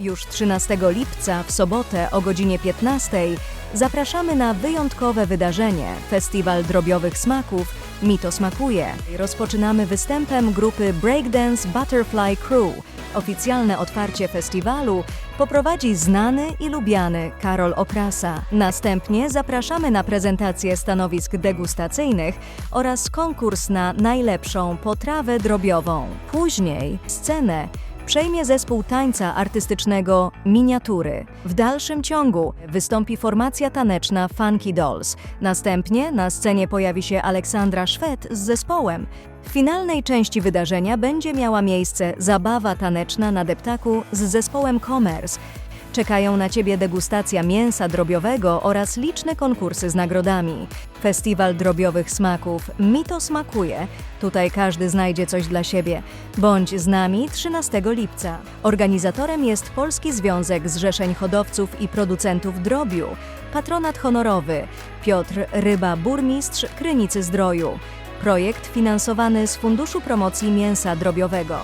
Już 13 lipca w sobotę o godzinie 15 zapraszamy na wyjątkowe wydarzenie Festiwal Drobiowych Smaków Mi to smakuje. Rozpoczynamy występem grupy Breakdance Butterfly Crew. Oficjalne otwarcie festiwalu poprowadzi znany i lubiany Karol Okrasa. Następnie zapraszamy na prezentację stanowisk degustacyjnych oraz konkurs na najlepszą potrawę drobiową. Później scenę przejmie zespół tańca artystycznego Miniatury. W dalszym ciągu wystąpi formacja taneczna Funky Dolls. Następnie na scenie pojawi się Aleksandra Szwed z zespołem. W finalnej części wydarzenia będzie miała miejsce zabawa taneczna na deptaku z zespołem Commerce. Czekają na Ciebie degustacja mięsa drobiowego oraz liczne konkursy z nagrodami. Festiwal drobiowych smaków Mi to smakuje. Tutaj każdy znajdzie coś dla siebie. Bądź z nami 13 lipca. Organizatorem jest Polski Związek Zrzeszeń Hodowców i Producentów Drobiu. Patronat honorowy Piotr Ryba, burmistrz Krynicy Zdroju. Projekt finansowany z Funduszu Promocji Mięsa Drobiowego.